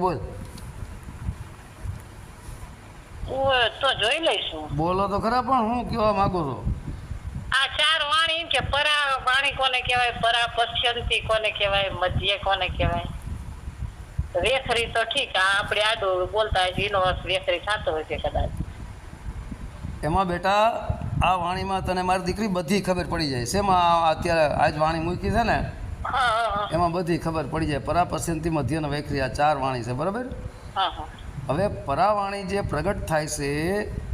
બોલ. તો જોઈ લઈશું. બોલો તો ખરા પણ હું કહેવા માંગુ છું? આ ચાર વાણી કે પરા વાણી કોને કહેવાય પરા પશ્યંતી કોને કહેવાય મધ્ય કોને કહેવાય? વેખરી તો ઠીક આ આપણે આડો બોલતા હોય એનો અર્થ વેખરી થતો હોય છે કદાચ. એમાં બેટા આ વાણીમાં તને મારી દીકરી બધી ખબર પડી જાય. શેમાં અત્યારે આજ વાણી મૂકી છે ને? એમાં બધી ખબર પડી જાય. પરાપશ્યંતી મધ્યન વૈખરી આ ચાર વાણી છે બરાબર? હવે પરાવાણી જે પ્રગટ થાય છે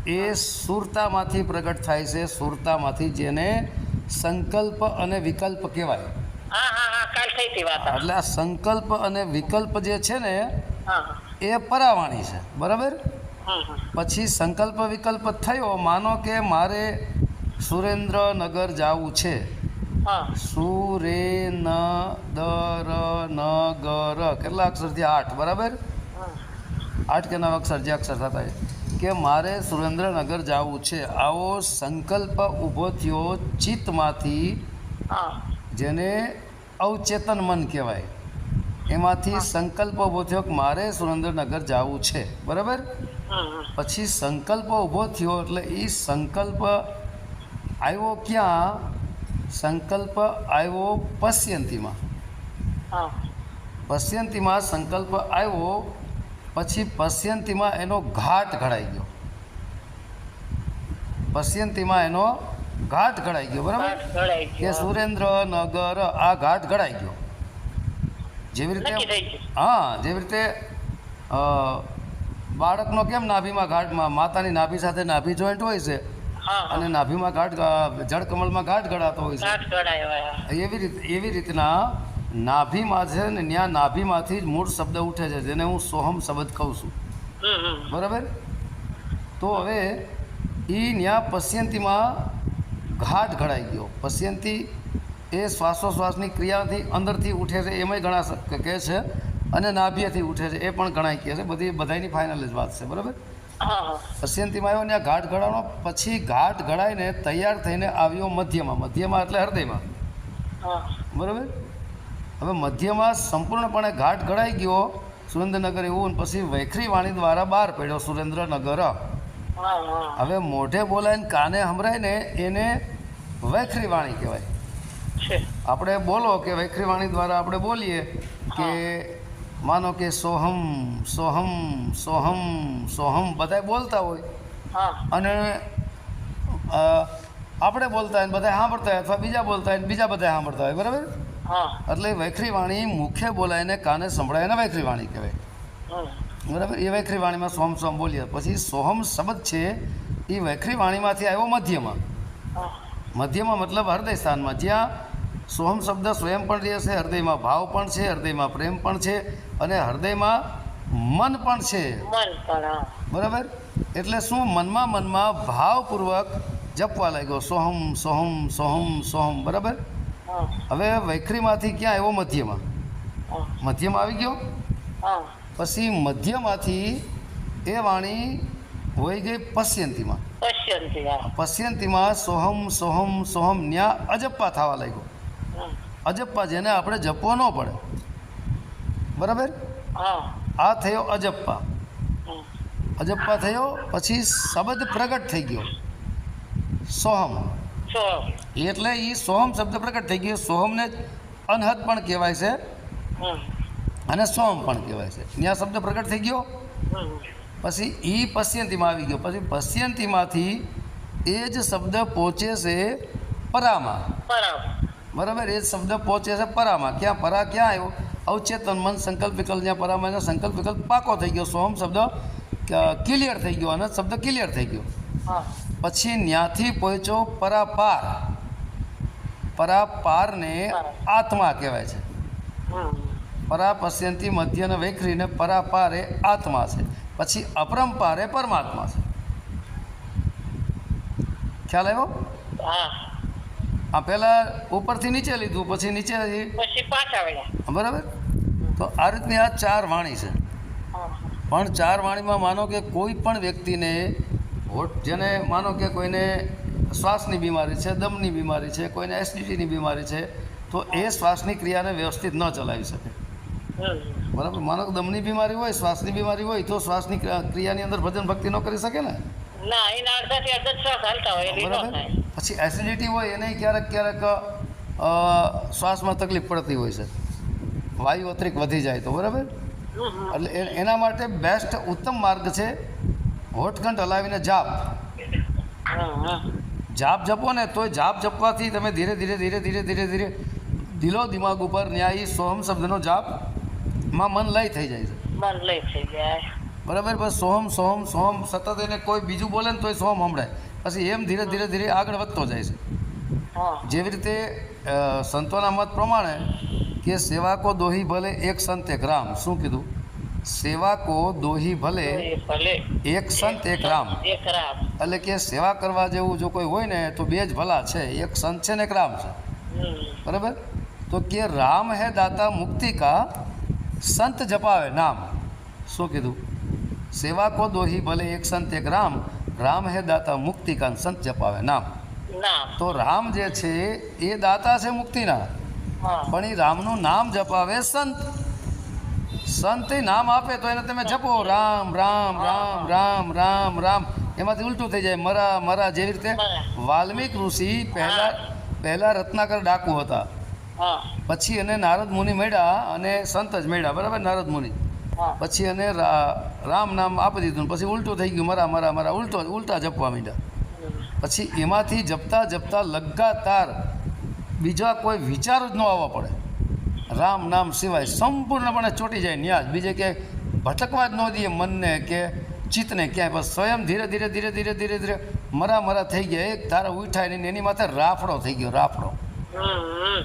એ સુરતામાંથી પ્રગટ થાય છે સુરતામાંથી જેને સંકલ્પ અને વિકલ્પ કહેવાય. એટલે આ સંકલ્પ અને વિકલ્પ જે છે ને એ પરાવાણી છે બરાબર? પછી સંકલ્પ વિકલ્પ થયો માનો કે મારે સુરેન્દ્રનગર જવું છે. હા. સુરેન્દર નગર કેટલા અક્ષરથી આઠ બરાબર? આઠ કે નવ અક્ષર જે અક્ષર થતા કે મારે સુરેન્દ્રનગર જવું છે. આવો સંકલ્પ ઊભો થયો ચિત્તમાંથી જેને અવચેતન મન કહેવાય. એમાંથી સંકલ્પ ઊભો થયો કે મારે સુરેન્દ્રનગર જવું છે. બરાબર. પછી સંકલ્પ ઊભો થયો એટલે એ સંકલ્પ આવ્યો ક્યાં? સંકલ્પ આવ્યો પશ્યંતીમાં હા. પશ્યંતીમાં સંકલ્પ આવ્યો પછી પશ્યંતીમાં એનો ઘાટ ઘડાઈ ગયો. પશ્યંતીમાં એનો ઘાટ ઘડાઈ ગયો બરાબર? કે સુરેન્દ્રનગર આ ઘાટ ઘડાઈ ગયો. જેવી રીતે હા જેવી રીતે બાળકનો કેમ નાભીમાં ઘાટમાં? માતાની નાભી સાથે નાભી જોઈન્ટ હોય છે. અને નાભીમાં ગાંઠ જળ કમળમાં ઘાટ ઘડાતો હોય છે. એવી રીતે એવી રીતના નાભીમાં છે ને ત્યાં નાભીમાંથી જ મૂળ શબ્દ ઉઠે છે જેને હું સોહમ શબ્દ કહું છું. બરાબર? તો હવે એ ત્યાં પશ્યંતીમાં ઘાટ ઘડાઈ ગયો. પશ્યંતી એ શ્વાસોશ્વાસની ક્રિયાથી અંદરથી ઉઠે છે એમાંય ઘણા કહે છે અને નાભીએથી ઉઠે છે એ પણ ઘણા કહે છે. બધી બધાની ફાઇનલ જ વાત છે બરાબર? હા. હા આવ્યો ને આ ઘાટ ઘડાનો પછી ઘાટ ઘડાઈને તૈયાર થઈને આવ્યો મધ્યમાં. મધ્યમાં એટલે હૃદયમાં. બરાબર? હવે મધ્યમાં સંપૂર્ણપણે ઘાટ ઘડાઈ ગયો સુરેન્દ્રનગર એવું પછી વૈખરી વાણી દ્વારા બહાર પડ્યો સુરેન્દ્રનગર. હવે મોઢે બોલાઈને કાને સંભળાય ને એને વૈખરી વાણી કહેવાય. આપણે બોલો કે વૈખરી વાણી દ્વારા આપણે બોલીએ કે માનો કે સોહમ સોહમ સોહમ સોહમ બધાય બોલતા હોય. અને આપણે બોલતા હોય બધા સાંભળતા હોય અથવા બીજા બોલતા હોય બીજા બધા સાંભળતા હોય બરાબર? હા. એટલે વૈખરી વાણી મુખ્ય બોલાઈને કાને સંભળાય એને વૈખરી વાણી કહેવાય બરાબર? એ વૈખરી વાણીમાં સોહમ સોહમ બોલીએ. પછી સોહમ શબ્દ છે એ વૈખરી વાણીમાંથી આવ્યો મધ્યમાં. મધ્યમાં મતલબ હૃદય સ્થાનમાં. જ્યાં સોહમ શબ્દ સ્વયં પણ રહે છે હૃદયમાં ભાવ પણ છે હૃદયમાં પ્રેમ પણ છે અને હૃદયમાં મન પણ છે. બરાબર? એટલે શું મનમાં મનમાં ભાવપૂર્વક જપવા લાગ્યો? સોહમ સોહમ સોહમ સોહમ. બરાબર? હવે વૈખરીમાંથી ક્યાં આવ્યો? મધ્યમાં. મધ્યમાં આવી ગયો? પછી મધ્યમાંથી એ વાણી વહી ગઈ પશ્યંતિમાં. પશ્યંતીમાં. સોહમ સોહમ સોહમ ન્યા અજપ્પા થવા લાગ્યો. અજપ્પા જેને આપણે જપવો ન પડે. બરાબર? આ થયો અજપ્પા. અજપ્પા થયો પછી શબ્દ પ્રગટ થઈ ગયો. સોહમ. એટલે એ સોહમ શબ્દ પ્રગટ થઈ ગયો. સોહમને અનહદ પણ કહેવાય છે. અને સોહમ પણ કહેવાય છે. ત્યાં શબ્દ પ્રગટ થઈ ગયો. પછી એ પશ્યંતીમાં આવી ગયો. પછી પશ્યંતીમાંથી એ જ શબ્દ પહોંચે છે પરામાં. બરાબર બરાબર? એ જ શબ્દ પહોંચે છે પરામાં. ક્યાં? પરા ક્યાં આવ્યો? અવચેતન મન સંકલ્પ વિકલ્પ જ્યાં પરામાં એનો સંકલ્પ વિકલ્પ પાકો થઈ ગયો સોમ શબ્દ ક્લિયર થઈ ગયો અને શબ્દ ક્લિયર થઈ ગયો. હા. પછી ન્યાથી પહોંચ્યો પરાપાર. પરાપારને આત્મા કહેવાય છે. હમ મધ્યને વૈખરીને પરાપાર એ આત્મા છે. પછી અપરંપાર એ પરમાત્મા છે. ખ્યાલ આવ્યો? હા. આ પહેલાં ઉપરથી નીચે લીધું પછી નીચે બરાબર? તો આ રીતની આ ચાર વાણી છે. પણ ચાર વાણીમાં માનો કે કોઈ પણ વ્યક્તિને જેને માનો કે કોઈને શ્વાસની બીમારી છે દમની બીમારી છે કોઈને એસિડિટીની બીમારી છે તો એ શ્વાસની ક્રિયાને વ્યવસ્થિત ન ચલાવી શકે. બરાબર? માનો કે દમની બીમારી હોય શ્વાસની બીમારી હોય તો શ્વાસની ક્રિયાની અંદર ભજન ભક્તિ ન કરી શકે ને? પછી એસિડિટી હોય એને ક્યારેક ક્યારેક શ્વાસમાં તકલીફ પડતી હોય છે. વાયુ અતિરિક્ત વધી જાય તો બરાબર. એટલે એના માટે બેસ્ટ ઉત્તમ માર્ગ છે હોઠકંઠ હલાવીને જાપ. જાપ જપો ને તોય જાપ જપવાથી તમે ધીરે ધીરે ધીરે ધીરે ધીરે ધીરે દિલો દિમાગ ઉપર ન્યાયી સોહમ શબ્દનો જાપમાં મન લય થઈ જાય છે. મન લઈ થઈ જાય. બરાબર? બસ સોહમ સોહમ સોહમ સતત એને કોઈ બીજું બોલે ને તોય સોહમ સંભળાય. પછી એમ ધીરે ધીરે ધીરે આગળ વધતો જાય છે. જેવી રીતે સંતોના મત પ્રમાણે કે સેવા કો દોહી ભલે એક સંત એક રામ? શું કીધું? સેવા કો દોહી ભલે એક સંત એક રામ. એટલે કે સેવા કરવા જેવું જો કોઈ હોય ને તો બે જ ભલા છે. એક સંત છે ને એક રામ છે. બરાબર? તો કે રામ હે દાતા મુક્તિ કા સંત જપાવે નામ. શું કીધું? સેવા કો દોહી ભલે એક સંત એક રામ રામ હે દાતા મુક્તિ કા સંત જપાવે નામ. તો રામ જે છે એ દાતા છે મુક્તિના? પણ એ રામનું નામ જપાવે સંત. સંત નામ આપે તો એને તમે જપો રામ રામ રામ રામ રામ રામ. એમાંથી ઉલટું થઈ જાય મરા મરા જેવી રીતે વાલ્મિક ઋષિ પહેલા પહેલા રત્નાકર ડાકુ હતા. પછી એને નારદ મુનિ મળ્યા અને સંત જ મળ્યા બરાબર? નારદ મુનિ. પછી એને રામ નામ આપી દીધું પછી ઉલટું થઈ ગયું મરા મરા મરા. ઉલટો ઉલટા જપવા માંડ્યા. પછી એમાંથી જપતા જપતા લગાતાર બીજા કોઈ વિચાર જ ન આવવા પડે. રામ નામ સિવાય સંપૂર્ણપણે ચોંટી જાય ન્યાસ. બીજે કે ભટકવા જ ન દઈએ મનને કે ચિત્તને ક્યાંય, બસ સ્વયં ધીરે ધીરે ધીરે ધીરે ધીરે ધીરે મરા મરા થઈ ગયા. એક તારા ઉઠાય ને એની માથે રાફડો થઈ ગયો, રાફડો.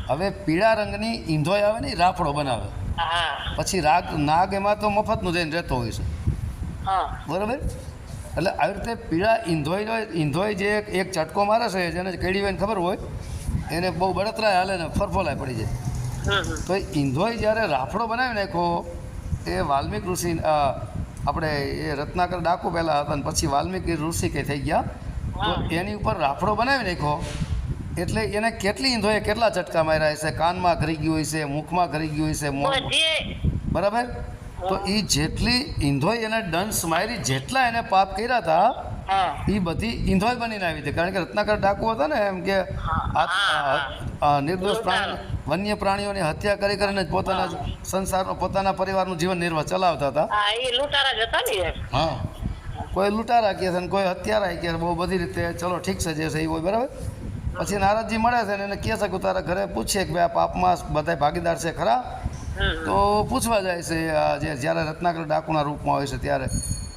હવે પીળા રંગની ઈંધોય આવે ને રાફડો બનાવે. પછી રાગ, નાગ એમાં તો મફતનું જઈને રહેતો હોય છે. બરાબર? એટલે આવી રીતે પીળા ઈંધોઈ ઈંધોય જે એક ચટકો મારે છે, જેને હોય ખબર હોય એને બહુ બળતરાય હાલે ને ફરફોલાય પડી જાય. તો એ ઈંધોઈ જ્યારે રાફડો બનાવી નાખ્યો એ વાલ્મિક ઋષિ આપણે એ રત્નાકર ડાકુ પહેલાં હતા ને પછી વાલ્મિક ઋષિ કે થઈ ગયા તો એની ઉપર રાફડો બનાવી નાખ્યો. એટલે એને કેટલી ઈંધોએ કેટલા ચટકા માર્યા હશે? કાનમાં ઘરી ગયું હશે મુખમાં ઘરી ગયું હશે બરાબર? તો એ જેટલી ઈંધોઈ એને દંશ મારી જેટલા એને પાપ કર્યા હતા એ બધી ઈંધોઈ બનીને આવી હતી કારણ કે રત્નાકર ડાકુ હતા ને એમ કે નિર્દોષ પ્રાણી વન્ય પ્રાણીઓની હત્યા કરી કરીને જ પોતાના સંસારનો પોતાના પરિવારનું જીવન નિર્વાહ ચલાવતા હતા. હા એ હતા હા. કોઈ લૂંટારા કે છે ને કોઈ હત્યારા કે બહુ બધી રીતે ચલો ઠીક છે જે છે એ હોય બરાબર? પછી નારદજી મળે છે ને એને કહે છે કે તારા ઘરે પૂછે કે ભાઈ આ પાપમાં બધા ભાગીદાર છે ખરા? તો પૂછવા જાય છે જે જ્યારે રત્નાકર ડાકુના રૂપમાં હોય છે ત્યારે.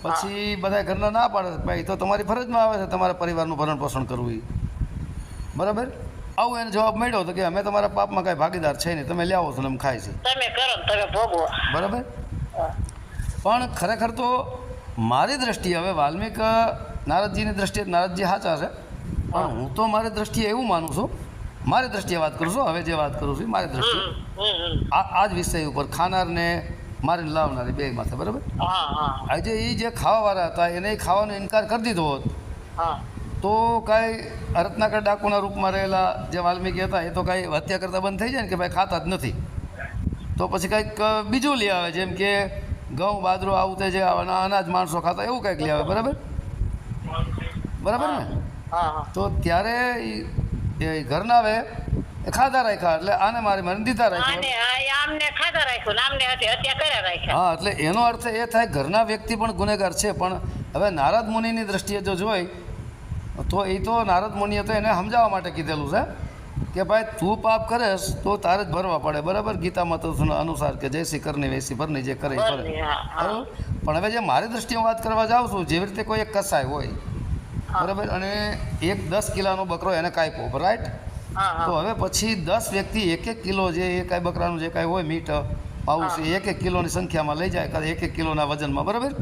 પછી બધા ઘરના ના પાડે ભાઈ તો તમારી ફરજમાં આવે છે તમારા પરિવારનું ભરણ પોષણ કરવું એ બરાબર? આવું એને જવાબ મળ્યો તો કે અમે તમારા પાપમાં કાંઈ ભાગીદાર છે નહીં. તમે લ્યાવો છો ને એમ ખાય છે. તમે કરો તમે ભોગવો. બરાબર? પણ ખરેખર તો મારી દ્રષ્ટિએ હવે વાલ્મિક નારદજીની દ્રષ્ટિએ નારદજી સાચા છે. પણ હું. તો મારી દ્રષ્ટિએ એવું માનું છું. મારી દ્રષ્ટિએ વાત કરું છું હવે જે વાત કરું છું મારી દ્રષ્ટિએ. આ જ વિષય ઉપર ખાનારને મારીને લાવનારી બે માથે બરાબર? હા હા. આજે એ જે ખાવાવાળા હતા એને ખાવાનો ઇનકાર કરી દીધો હોત. હા. તો કાંઈ રત્નાકર ડાકુના રૂપમાં રહેલા જે વાલ્મીકી હતા એ તો કાંઈ હત્યા કરતા બંધ થઈ જાય ને કે ભાઈ ખાતા જ નથી. તો પછી કંઈક બીજું લઈ આવે જેમ કે ઘઉં બાજરો આવું તે જે અના- અનાજ માણસો ખાતા એવું કંઈક લઈ આવે બરાબર? બરાબર ને? તો ત્યારે એ ઘરના આવે ખાધા રાખ્યા એટલે આને મારી મારી દીધા રાખ્યા. હા એટલે એનો અર્થ એ થાય ઘરના વ્યક્તિ પણ ગુનેગાર છે પણ હવે નારદ મુનિની દ્રષ્ટિએ જો જોઈ તો એ તો નારદ મુનિએ તો એને સમજાવવા માટે કીધેલું છે કે ભાઈ તું પાપ કરેશ તો તારે જ ભરવા પડે. બરાબર? ગીતામાં તો અનુસાર કે જય શ્રી કરની વૈસી ભરની જે કરે ભરે. પણ હવે જે મારી દ્રષ્ટિએ વાત કરવા જાઉં છું જેવી રીતે કોઈ એક કસાય હોય બરાબર? અને એક દસ કિલાનો બકરો એને કાપ્યો રાઈટ તો હવે પછી દસ વ્યક્તિ એક એક કિલો જે એ કાંઈ બકરાનું જે કાંઈ હોય મીટ પાઉસ એ એક એક કિલોની સંખ્યામાં લઈ જાય એક એક કિલોના વજનમાં બરાબર?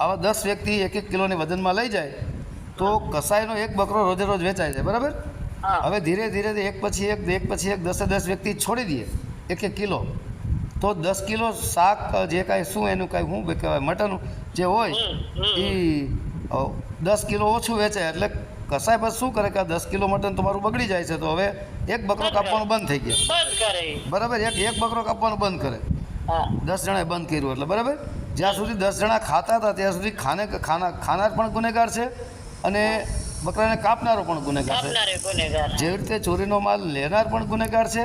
આવા દસ વ્યક્તિ એક એક કિલોની વજનમાં લઈ જાય તો કસાઈનો એક બકરો રોજે રોજ વેચાય છે બરાબર? હવે ધીરે ધીરે એક પછી એક એક પછી એક દસે દસ વ્યક્તિ છોડી દઈએ એક એક કિલો. તો દસ કિલો શાક જે કાંઈ શું એનું કાંઈ શું કહેવાય મટન જે હોય. એ દસ કિલો ઓછું વેચાય એટલે કસાય બસ શું કરે કે દસ કિલો મટન તમારું બગડી જાય છે તો હવે એક બકરો કાપવાનું બંધ થઈ ગયા. બરાબર? એક એક બકરો કાપવાનું બંધ કરે. દસ જણાએ બંધ કર્યું એટલે બરાબર? જ્યાં સુધી દસ જણા ખાતા હતા ત્યાં સુધી ખાને ખાના ખાનાર પણ ગુનેગાર છે અને બકરાને કાપનારો પણ ગુનેગાર છે. જેવી રીતે ચોરીનો માલ લેનાર પણ ગુનેગાર છે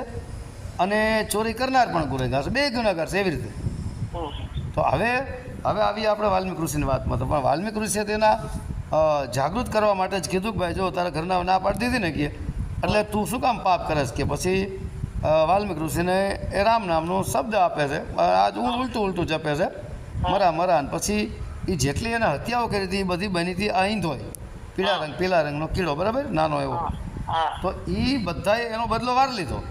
અને ચોરી કરનાર પણ ગુનેગાર છે. બે ગુનેગાર છે એવી રીતે. તો હવે હવે આવી આપણે વાલ્મીકૃષિની વાતમાં. તો પણ વાલ્મીકૃષિ તેના જાગૃત કરવા માટે જ કીધું કે ભાઈ જો તારા ઘરના ના પાડી દીધી ને કે એટલે તું શું કામ પાપ કરે કે પછી વાલ્મીક ઋષિને એ રામ નામનો શબ્દ આપે છે. આજ ઉલ- ઉલટું ઉલટું જપે છે. મરા મરા અને પછી એ જેટલી એને હત્યાઓ કરી હતી એ બધી બની હતી આ હોય. પીળા રંગ પીળા રંગનો કીડો બરાબર? નાનો એવો. તો એ બધાએ એનો બદલો વાર લીધો.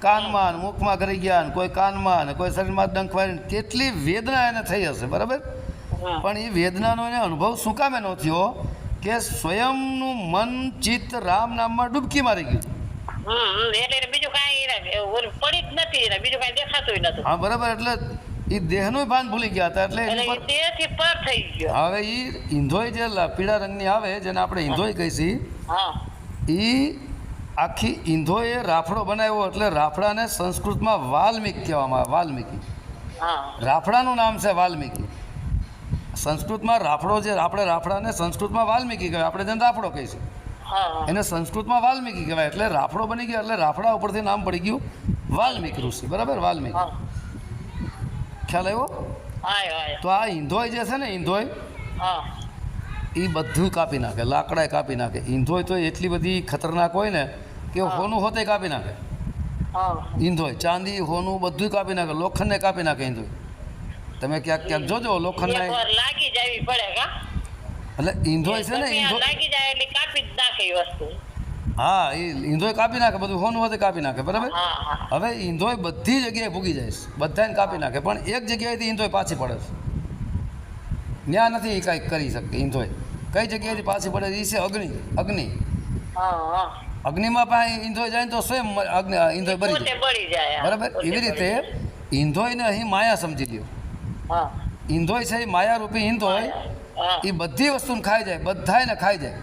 કાનમાં મુખમાં કરી ગયા ને કોઈ કાનમાં ને કોઈ શરીરમાં ડંખ વાળીને કેટલી વેદના એને થઈ હશે બરાબર. પણ એ વેદનાનો એને અનુભવ શું કામે ન થયો કે સ્વયંનું મન ચિત્ત રામ નામમાં ડૂબકી મારી ગયું? હા બરાબર એટલે એ દેહનું ભાન ભૂલી ગયા હતા એટલે હવે એ ઈંધોય જે પીળા રંગની આવે જેને આપણે ઈંધોય કહીશી એ આખી ઈંધોએ રાફડો બનાવ્યો એટલે રાફડાને સંસ્કૃતમાં વાલ્મીક કહેવામાં વાલ્મીકી. રાફડાનું નામ છે વાલ્મીકી. સંસ્કૃતમાં રાફડો જે આપણે રાફડાને સંસ્કૃતમાં વાલ્મીકી કહેવાય. આપણે જેને રાફડો કહીશું એને સંસ્કૃતમાં વાલ્મીકી કહેવાય. એટલે રાફડો બની ગયો એટલે રાફડા ઉપરથી નામ પડી ગયું વાલ્મીક ઋષિ. બરાબર? વાલ્મીક. ખ્યાલ આવ્યો? તો આ ઈંધોય જે છે ને ઈંધોય હા. એ બધું કાપી નાખે લાકડાએ કાપી નાખે. ઇંધોય તો એટલી બધી ખતરનાક હોય ને કે હોનું હોતે કાપી નાખે. ઇંધોય ચાંદી હોનું બધું કાપી નાખે લોખંડને કાપી નાખે ઈંધોય. તમે ક્યાંક ક્યાંક જોજો લોખંડના લાગી જાવી પડે કા? એટલે ઈંધોય છે ને ઈંધો લાગી જાય એટલે કાપી જ નાખે એ વસ્તુ. હા એ ઈંધોય કાપી નાખે બધું હોનું હોતે કાપી નાખે બરાબર? હવે ઈંધોય બધી જગ્યાએ ભૂગી જાય છે બધાને કાપી નાખે પણ એક જગ્યાએથી ઈંધોય પાછી પડે છે. ત્યાં નથી કાંઈક કરી શકતી ઈંધોય કઈ જગ્યાએથી પાછી પડે એ છે અગ્નિ અગ્નિ. અગ્નિમાં પાસે ઈંધોય જાય તો સ્વયં અગ્નિ ઈંધોય બરી જાય. બળી જાય બરાબર? એવી રીતે. ઈંધોયને અહીં માયા સમજી લ્યો. ઈંધોય છે એ માયારૂપી ઈંધોય હોય એ બધી વસ્તુને ખાઈ જાય બધાયને ખાઈ જાય.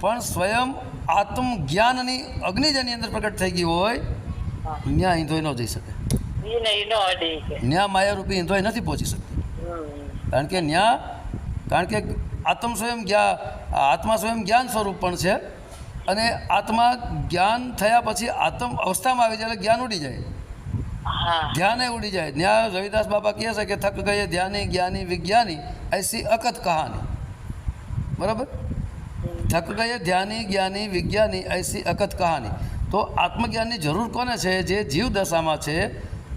પણ સ્વયં આત્મ જ્ઞાનની અગ્નિ જેની અંદર પ્રગટ થઈ ગઈ હોય ત્યાં ઈંધોય ન જઈ શકે. ત્યાં માયારૂપી ઈંધોય નથી પહોંચી શકતી. કારણ કે ત્યાં કારણ કે આત્મ સ્વયં જ્ઞા આત્મા સ્વયં જ્ઞાન સ્વરૂપ પણ છે અને આત્મા જ્ઞાન થયા પછી આત્મ અવસ્થામાં આવી જાય એટલે જ્ઞાન ઉડી જાય. ધ્યાને ઉડી જાય. ત્યાં રવિદાસ બાબા કહે છે કે થક ગયે ધ્યાની જ્ઞાની વિજ્ઞાની એસી અકત કહાની. બરાબર? થક ગયે ધ્યાની જ્ઞાની વિજ્ઞાની એસી અકત કહાની. તો આત્મજ્ઞાનની જરૂર કોને છે? જે જીવ દશામાં છે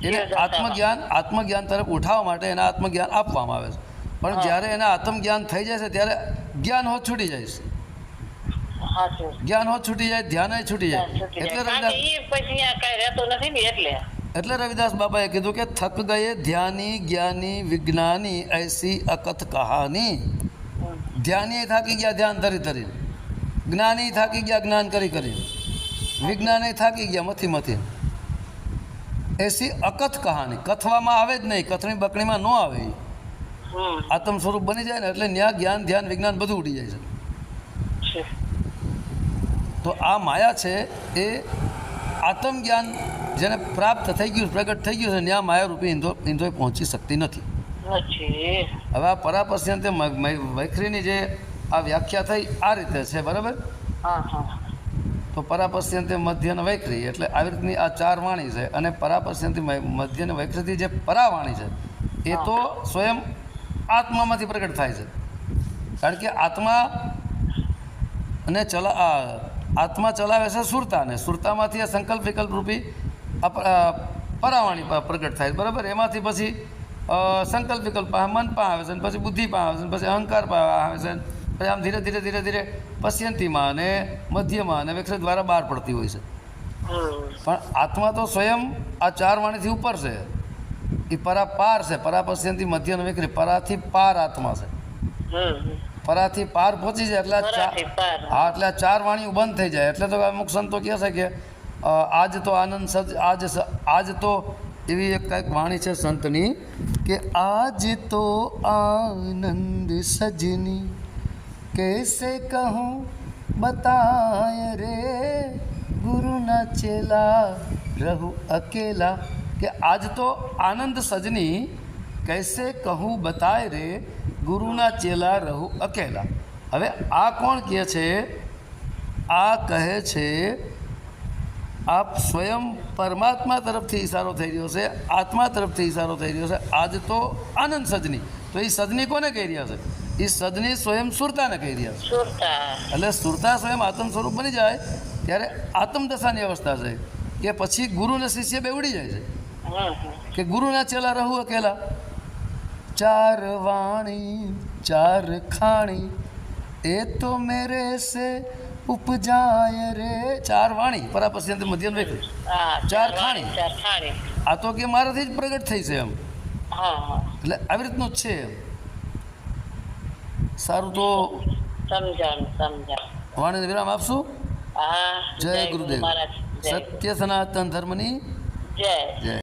એને આત્મજ્ઞાન આત્મજ્ઞાન તરફ ઉઠાવવા માટે એને આત્મજ્ઞાન આપવામાં આવે છે. પણ. જ્યારે એને આત્મજ્ઞાન થઈ જાય છે ત્યારે જ્ઞાન હોત છૂટી જાય છે. જ્ઞાન હોત છૂટી જાય ધ્યાન છૂટી જાય. એટલે પછી કાંઈ નથી ને એટલે. એટલે રવિદાસ બાબાએ કીધું કે થક ગયે ધ્યાની જ્ઞાની વિજ્ઞાની એસી અકથ કહાની. ધ્યાની થાકી ગયા ધ્યાન ધરી ધરી જ્ઞાની થાકી ગયા જ્ઞાન કરી કરી વિજ્ઞાને થાકી ગયા મથી મથી. એસી અકથ કહાની. કથવામાં આવે જ નહીં. કથની બકણીમાં ન આવે. આત્મ સ્વરૂપ બની જાય ને એટલે ન્યા જ્ઞાન ધ્યાન વિજ્ઞાન બધું ઉડી જાય છે. છે. તો આ માયા છે એ આત્મ જ્ઞાન જેને પ્રાપ્ત થઈ ગયું પ્રગટ થઈ ગયું છે ત્યાં માયારૂપી ઇન્દ્રો ઇન્દ્રોએ પહોંચી શકતી નથી. હવે આ મ- મ- વૈખરીની જે આ વ્યાખ્યા થઈ આ રીતે છે બરાબર? હા હા તો પરાપસ્યંતે મધ્ય અને વૈખરી એટલે આવી રીતની આ ચાર વાણી છે અને પરાપસ્યંતે મધ્ય અને વૈખરીથી જે પરાવાણી છે એ તો સ્વયં આત્મામાંથી પ્રગટ થાય છે. કારણ કે આત્મા અને ચલા આત્મા ચલાવે છે સુરતાને. સુરતામાંથી આ સંકલ્પ વિકલ્પ રૂપી પરાવાણી પ્રગટ થાય છે બરાબર? એમાંથી પછી સંકલ્પ વિકલ્પ મન પણ આવે છે પછી બુદ્ધિ પણ આવે છે પછી અહંકાર પણ આવે છે પછી આમ ધીરે ધીરે ધીરે ધીરે પશ્યંતીમાં અને મધ્યમાં અને વિક્ષેપ દ્વારા બહાર પડતી હોય છે. પણ આત્મા તો સ્વયં આ ચાર વાણીથી ઉપર છે. એ પરા પાર છે પરા પશ્યંતી મધ્ય અને વિક્રી પરાથી પાર આત્મા છે. પરાથી પાર પહોંચી જાય એટલે હા એટલે ચાર વાણીઓ બંધ થઈ જાય. એટલે તો અમુક સંતો કહે છે કે આજ તો આનંદ સજ, આજ આજ તો એવી એક કંઈક વાણી છે સંતની કે આજ તો આનંદ સજની. કેસે કહું, બતાય રે, ગુરુના ચેલા, રહુ અકેલા. કે આજ તો આનંદ સજની, કૈસે કહું, બતાય રે, ગુરુના ચેલા, રહુ અકેલા. હવે આ કોણ કહે છે? આ કહે છે આપ સ્વયં પરમાત્મા તરફથી ઇશારો થઈ રહ્યો છે આત્મા તરફથી ઇશારો થઈ રહ્યો છે. આજ તો આનંદ સજની તો એ સજની કોને કહી રહ્યા છે? એ સજની સ્વયં સુરતાને કહી રહ્યા છે. એટલે સુરતા સ્વયં આત્મ સ્વરૂપ બની જાય ત્યારે આત્મદશાની અવસ્થા છે. કે પછી ગુરુને શિષ્ય બેવડી જાય છે. કે ગુરુના ચેલા રહું અકેલા? ચાર વાણી ચાર ખાણી એ તો મેરે સે ઉપજાય રે. ચાર વાણી પરાપસ્યંત મધ્યમ વેખરી ચાર ખાણી. ચાર ખાણી. આ તો કે મારાથી જ પ્રગટ થઈ છે એમ. એટલે આવી રીતનું જ છે સારું તો વાણીને વિરામ આપશું. જય ગુરુદેવ. સત્ય સનાતન ધર્મની જય. જય.